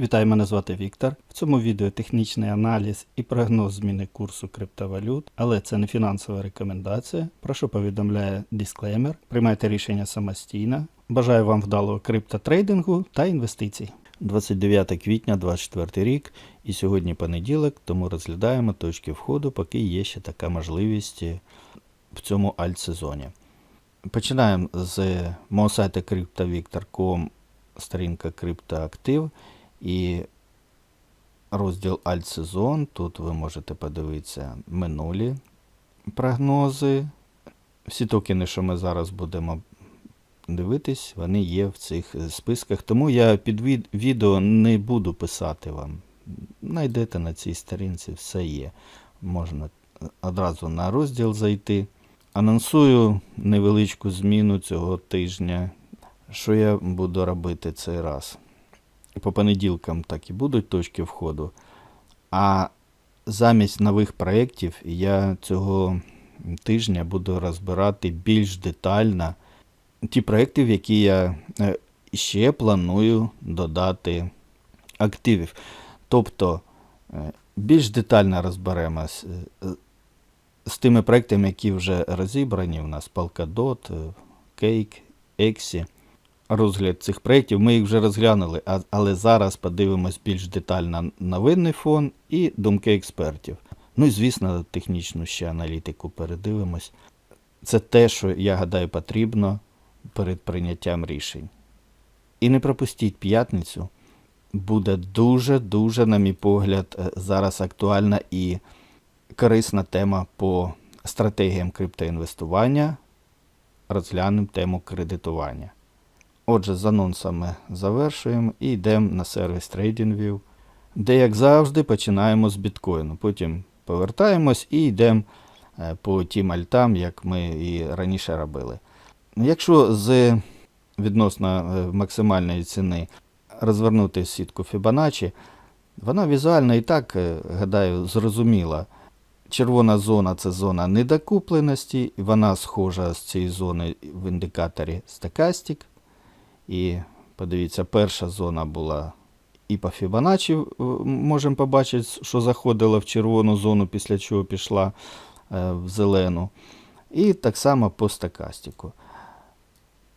Вітаю, мене звати Віктор. В цьому відео технічний аналіз і прогноз зміни курсу криптовалют, але це не фінансова рекомендація. Про що повідомляє дисклеймер. Приймайте рішення самостійно. Бажаю вам вдалого криптотрейдингу та інвестицій. 29 квітня 2024 рік, і сьогодні понеділок, тому розглядаємо точки входу, поки є ще така можливість е, в цьому альт-сезоні. Починаємо з мого сайту CryptoVictor.com, сторінка криптоактив і розділ Альт-сезон. Тут ви можете подивитися минулі прогнози. Всі токени, що ми зараз будемо дивитись, вони є в цих списках. Тому я під відео не буду писати вам. Найдете на цій сторінці, все є. Можна одразу на розділ зайти. Анонсую невеличку зміну цього тижня. Що я буду робити цей раз? По понеділкам так і будуть точки входу. А замість нових проєктів я цього тижня буду розбирати більш детально ті проєкти, в які я е, ще планую додати активів. Тобто е, більш детально розберемось е, з тими проектами, які вже розібрані. У нас Polkadot, Cake, Exi. Розгляд цих проєктів ми їх вже розглянули, але зараз подивимось більш детально на винний фон і думки експертів. Ну і звісно, технічну ще аналітику передивимось. Це те, що я гадаю потрібно перед прийняттям рішень. І не пропустіть п'ятницю. Буде дуже-дуже, на мій погляд, е, зараз актуальна і корисна тема по стратегіям криптоінвестування. Розглянемо тему кредитування. Отже, з анонсами завершуємо і йдемо на сервіс TradingView, де, як завжди, починаємо з біткоїну. Потім повертаємось і йдемо е, по тим альтам, як ми і раніше робили. Якщо з відносно е, максимальної ціни розвернути сітку Fibonacci, вона візуально і так, е, гадаю, зрозуміла. Червона зона це зона недокупленості, вона схожа з цієї зони в індикаторі Stochastic. І подивіться, перша зона була і по Fibonacci е, можемо побачити, що заходила в червону зону, після чого пішла е, в зелену. І так само по стокастику.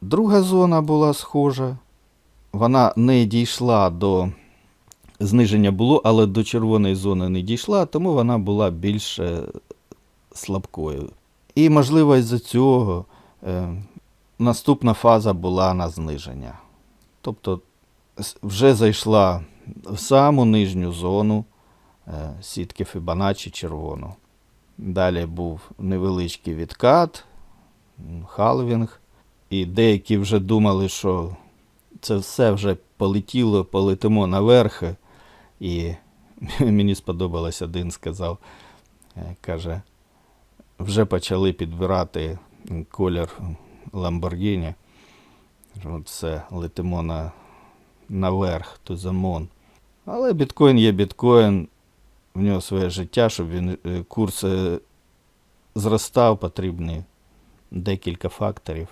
Друга зона була схожа. Вона не дійшла до зниження було, але до червоної зони не дійшла, тому вона була більш слабкою. І, можливо, із-за цього е, наступна фаза була на зниження. Тобто вже зайшла в саму нижню зону е, сітки Fibonacci червону. Далі був невеличкий відкат, халвінг. І деякі вже думали, що це все вже полетіло, полетимо наверх. І мені сподобалось, один сказав, е, каже, вже почали підбирати колір Що Все, летимо на, наверх, the. Але біткоін є біткоін, в нього своє життя, щоб він е, курс е, зростав, потрібні декілька факторів,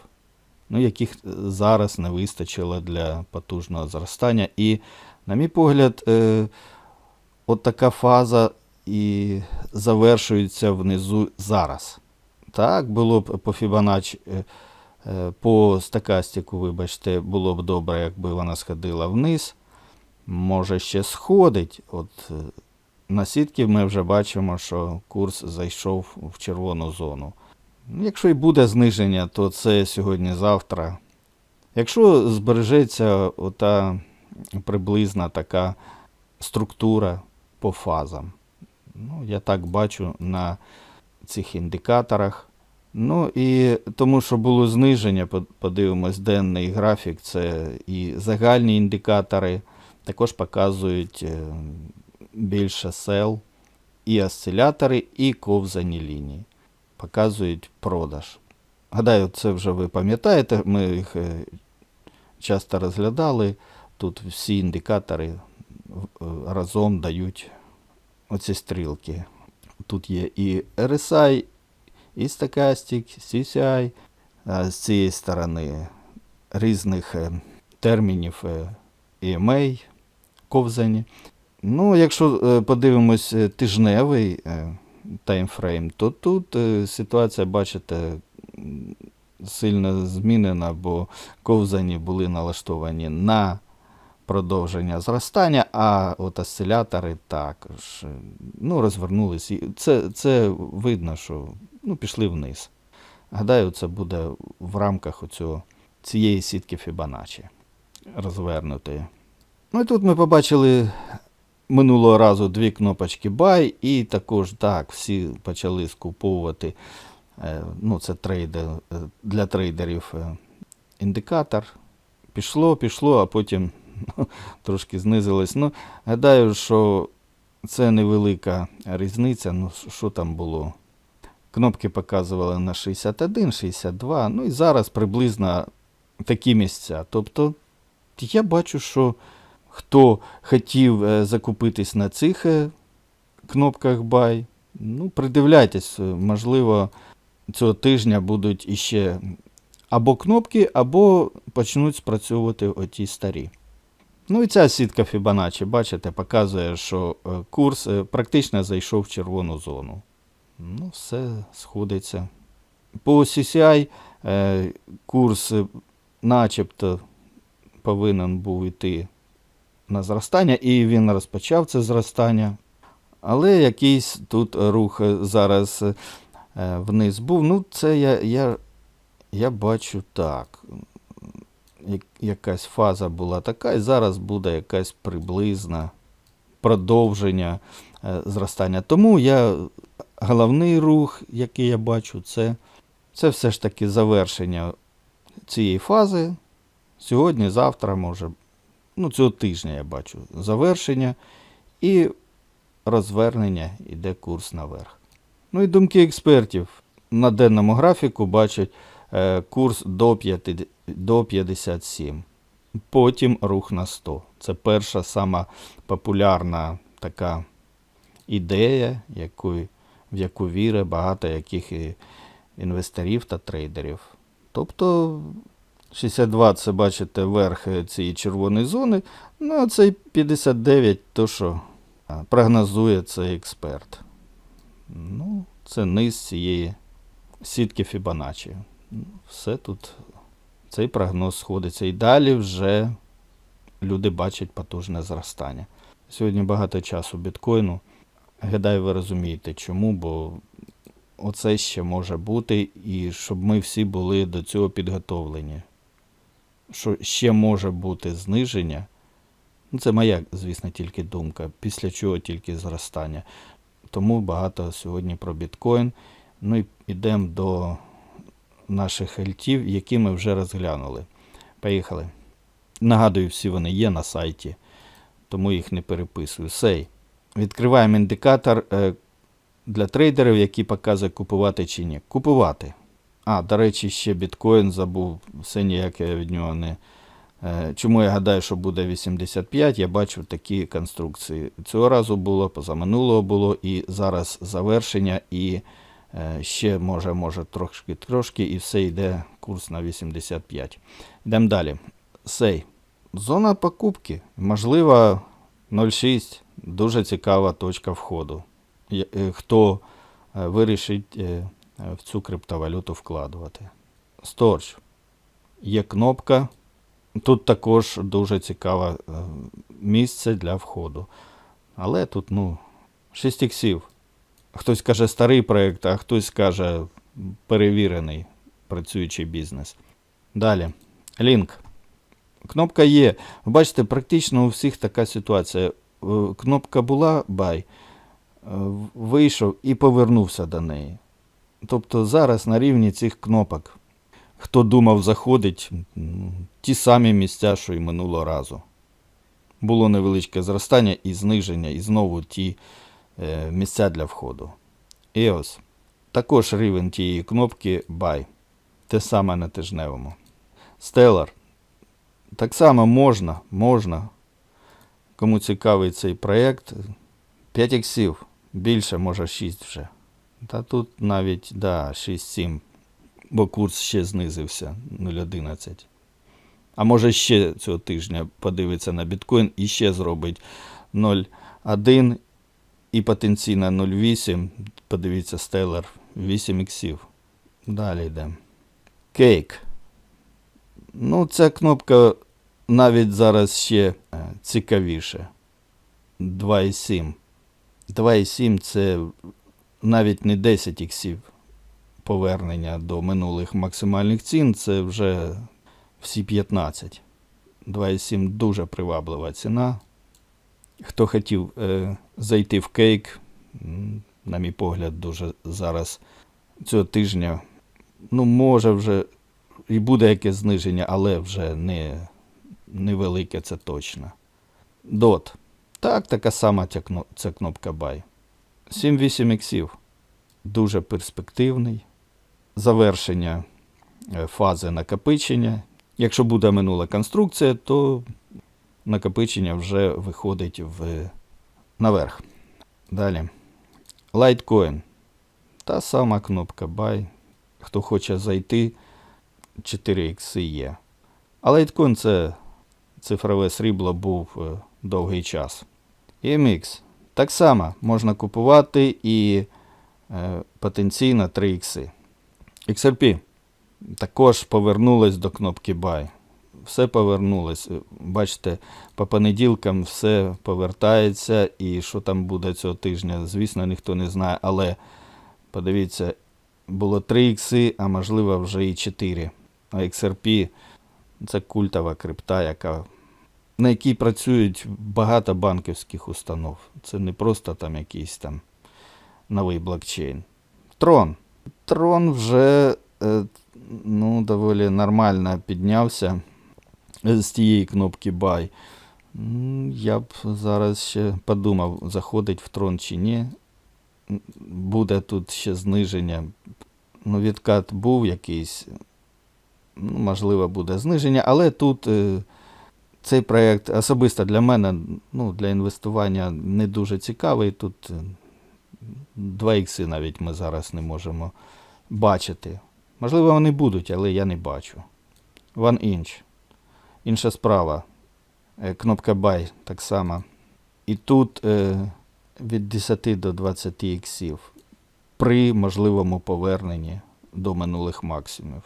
ну, яких зараз не вистачило для потужного зростання. І, на мій погляд, е, от така фаза і завершується внизу зараз. Так, було б по е, е, по стокастику, вибачте, було б добре, якби вона сходила вниз. Може, ще сходить. От е, на сітки ми вже бачимо, що курс зайшов в червону зону. Ну, Якщо і буде зниження, то це сьогодні-завтра. Якщо збережеться ота приблизна така структура по фазам. Ну, я так бачу на цих індикаторах. Ну і тому, що було зниження, подивимось, денний графік, це і загальні індикатори також показують е, більше сел, і осцилятори, і ковзані лінії. Показують продаж. Гадаю, це вже ви пам'ятаєте, ми їх е, часто розглядали. Тут всі індикатори е, разом дають оці стрілки. Тут є і RSI, і Stochastic, CCI, з цієї сторони різних е, термінів е, EMA, ковзані. Ну, якщо е, подивимось е, тижневий е, таймфрейм, то тут е, ситуація, бачите, сильно змінена, бо ковзані були налаштовані на продовження зростання, а от осцилятори також е, ну, розвернулись. Це, це видно, що ну, пішли вниз. Гадаю, це буде в рамках оцього, цієї сітки Фібоначчі розвернутої. Ну і тут ми побачили минулого разу дві кнопочки Buy, і також так, всі почали скуповувати. е, Ну, це трейдер, е, для трейдерів е, індикатор. Пішло, пішло, а потім ну, трошки знизилось. Ну, гадаю, що це невелика різниця. Ну, що там було? Кнопки показували на 61, 62. Ну і зараз приблизно такі місця. Тобто я бачу, що хто хотів е, закупитись на цих е, кнопках Buy, ну, придивляйтесь, е, можливо, цього тижня будуть іще або кнопки, або почнуть спрацьовувати оті старі. Ну і ця сітка Fibonacci, бачите, показує, що курс практично зайшов в червону зону. Ну, все сходиться. По CCI е, курс е, начебто повинен був йти на зростання, і він розпочав це зростання. Але якийсь тут рух зараз е, вниз був. Ну, це я, я, я бачу так. Якась фаза була така, і зараз буде якась приблизна продовження зростання. Тому я головний рух, який я бачу, це, це все ж таки завершення цієї фази. Сьогодні, завтра, може, ну, цього тижня я бачу завершення і розвернення йде курс наверх. Ну і думки експертів на денному графіку бачать е, курс до, 5, до 57. Потім рух на 100. Це перша сама популярна така ідея, яку, в яку вірить багато яких інвесторів та трейдерів. Тобто 62 це бачите верх цієї червоної зони, ну а цей 59 то що прогнозує цей експерт. Ну, це низ цієї сітки Фібоначчі. Ну, Все тут, цей прогноз сходиться. І далі вже люди бачать потужне зростання. Сьогодні багато часу біткоїну. Гадаю, ви розумієте чому, бо оце ще може бути, і щоб ми всі були до цього підготовлені. Що ще може бути зниження. Ну, це моя, звісно, тільки думка, після чого тільки зростання. Тому багато сьогодні про біткоін. Ну і йдемо до наших альтів, які ми вже розглянули. Поїхали. Нагадую, всі вони є на сайті, тому їх не переписую. Сей. Відкриваємо індикатор е, для трейдерів, який показує купувати чи ні. Купувати. А, до речі, ще біткоін забув, все ніяк я від нього не. Е, Чому я гадаю, що буде 85, я бачу такі конструкції. Цього разу було, позаминулого було, і зараз завершення, і е, ще може, може трошки, трошки, і все йде курс на 85. Йдемо далі. Сей. Зона покупки. Можливо, 0,6. Дуже цікава точка входу. Е, Хто е, вирішить е, в цю криптовалюту вкладувати. Сторч. Є кнопка. Тут також дуже цікаве місце для входу. Але тут, ну, 6 іксів. Хтось каже старий проєкт, а хтось каже перевірений працюючий бізнес. Далі. Лінк. Кнопка є. Бачите, практично у всіх така ситуація. Е, Кнопка була buy, е, вийшов і повернувся до неї. Тобто зараз на рівні цих кнопок хто думав заходить, ті самі місця, що і минулого разу. Було невеличке зростання і зниження, і знову ті е, місця для входу. EOS. Також рівень тієї кнопки Buy. Те саме на тижневому. Stellar. Так само можна, можна. Кому цікавий цей проєкт. 5 іксів. Більше, може 6 вже. Та тут навіть, да, 6-7 бо курс ще знизився 0,11. А може ще цього тижня подивиться на біткоін і ще зробить 0,1 і потенційно 0,8. Подивіться, стейлер 8 іксів. Далі йдемо. Кейк. Ну, ця кнопка навіть зараз ще е, цікавіше. 2,7. 2,7 це навіть не 10 іксів повернення до минулих максимальних цін, це вже всі 15. 2,7 дуже приваблива ціна. Хто хотів е, зайти в кейк, на мій погляд, дуже зараз цього тижня, ну, може вже і буде якесь зниження, але вже не невелике, це точно. Дот. Так, така сама ця, кнопка Buy. 7-8 іксів. Дуже перспективний. Завершення е, фази накопичення. Якщо буде минула конструкція, то накопичення вже виходить в, наверх. Далі. Litecoin. Та сама кнопка Buy. Хто хоче зайти, 4 ікси є. А Litecoin це цифрове срібло був е, довгий час. EMX. Так само можна купувати і е, потенційно 3 ікси. XRP також повернулось до кнопки Buy. Все повернулось. Бачите, по понеділкам все повертається, і що там буде цього тижня, звісно, ніхто не знає. Але подивіться, було 3 ікси, а можливо вже і 4. А XRP це культова крипта, яка, на якій працюють багато банківських установ. Це не просто там якийсь там новий блокчейн. Трон. Трон вже е, ну, доволі нормально піднявся з тієї кнопки Buy. Я б зараз ще подумав, заходить в трон чи ні. Буде тут ще зниження. Ну, відкат був якийсь. Ну, можливо, буде зниження, але тут е, цей проєкт особисто для мене, ну, для інвестування не дуже цікавий. Тут 2 ікси навіть ми зараз не можемо бачити. Можливо, вони будуть, але я не бачу. One inch. Інша справа. Е, Кнопка Buy так само. І тут е, від 10 до 20 іксів при можливому поверненні до минулих максимумів.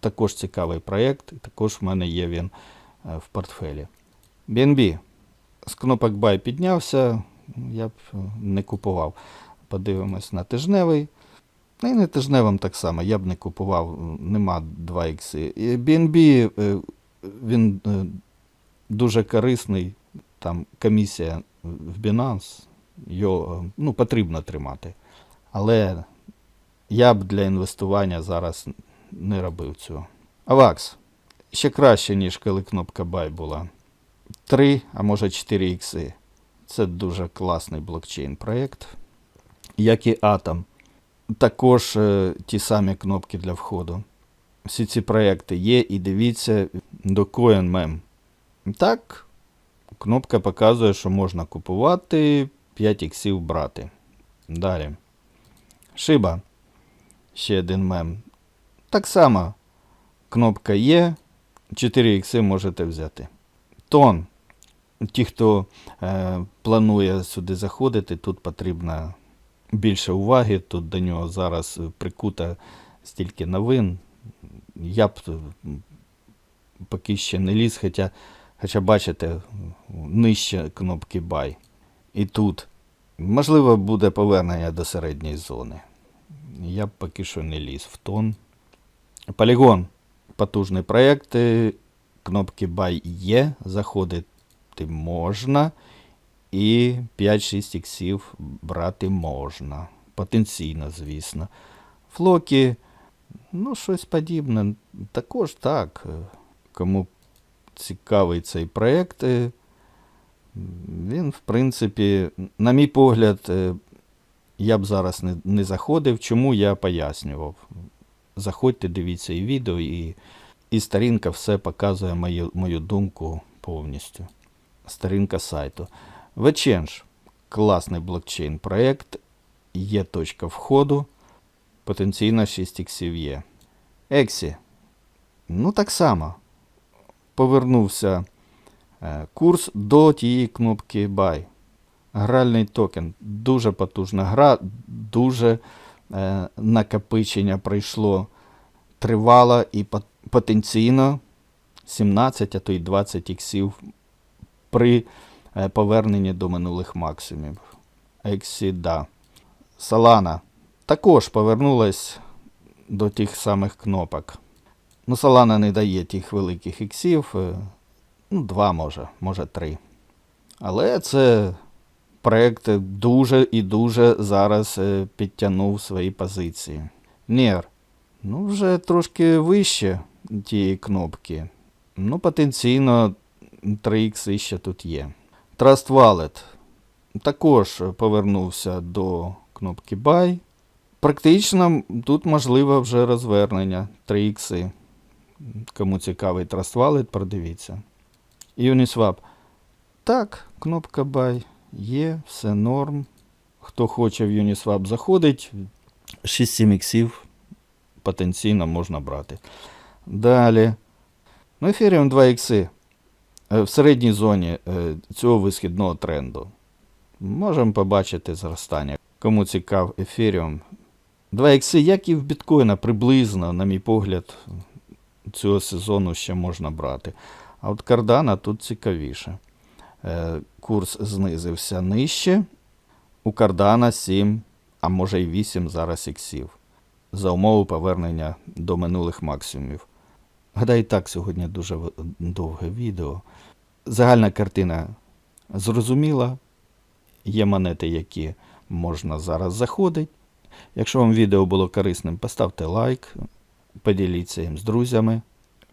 Також цікавий проєкт, також в мене є він е, в портфелі. BNB. З кнопок Buy піднявся, я б е, не купував. Подивимось на тижневий. І на тижневим так само, я б не купував, нема 2 ікси. І BNB е, він е, дуже корисний, там комісія в Binance, його е, ну, потрібно тримати. Але я б для інвестування зараз не робив цього. AVAX. Ще краще, ніж коли кнопка Buy була. 3, а може 4 ікси. Це дуже класний блокчейн проєкт. Як і Atom. Також е, ті самі кнопки для входу. Всі ці проекти є, і дивіться до CoinMem. Так, кнопка показує, що можна купувати 5 іксів брати. Далі. Шиба. Ще один мем. Так само. Кнопка є. 4 ікси можете взяти. Тон. Ті, хто е, планує сюди заходити, тут потрібно більше уваги. Тут до нього зараз прикута стільки новин. Я б е, поки ще не ліз, хоча, хоча бачите, нижче кнопки Buy. І тут. Можливо, буде повернення до середньої зони. Я б поки що не ліз в тон. Полігон. Потужний проєкт. Кнопки Buy є. Заходити можна. І 5-6 іксів брати можна. Потенційно, звісно. Флоки, ну, щось подібне. Також так. Кому цікавий цей проєкт, е, він, в принципі, на мій погляд, е, я б зараз не, не заходив. Чому я пояснював? Заходьте, дивіться і відео, і, і сторінка все показує мою, мою думку повністю. Сторінка сайту. Веченж класний блокчейн проєкт, є точка входу, потенційно 6 іксів є. Ексі. Ну так само. повернувся е, курс до тієї кнопки Buy. Гральний токен. Дуже потужна гра, дуже накопичення пройшло тривало і потенційно 17, а то й 20 іксів при е, поверненні до минулих максимумів. Ексіда. Солана також повернулась до тих самих кнопок. Ну, Solana не дає тих великих іксів. е, Ну, два може, може три. Але це проект дуже і дуже зараз е, підтягнув свої позиції. Нер. Ну, вже трошки вище тієї кнопки. Ну, потенційно 3х ще тут є. Trust Wallet також повернувся до кнопки Buy. Практично тут можливо вже розвернення 3 ікси. Кому цікавий Trust Wallet, продивіться. Uniswap. Так, кнопка Buy є, все норм. Хто хоче в Uniswap заходить, 6-7 іксів потенційно можна брати. Далі. Ну, Ethereum 2 ікси е, в середній зоні е, цього висхідного тренду. Можемо побачити зростання. Кому цікав Ethereum. 2 ікси, як і в біткоїна, приблизно, на мій погляд, цього сезону ще можна брати. А от Cardano тут цікавіше. Е, Курс знизився нижче. У Cardano 7, а може й 8 зараз іксів. За умови повернення до минулих максимумів. Гадаю, так сьогодні дуже довге відео. Загальна картина зрозуміла. Є монети, які можна зараз заходити. Якщо вам відео було корисним, поставте лайк, поділіться їм з друзями,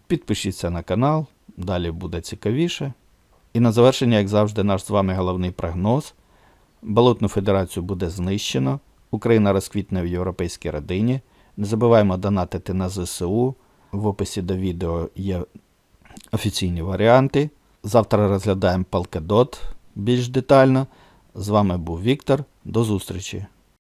підпишіться на канал, далі буде цікавіше. І на завершення, як завжди, наш з вами головний прогноз. Болотну федерацію буде знищено. Україна розквітне в європейській родині. Не забуваємо донатити на ЗСУ. В описі до відео є офіційні варіанти. Завтра розглядаємо Polkadot більш детально. З вами був Віктор. До зустрічі!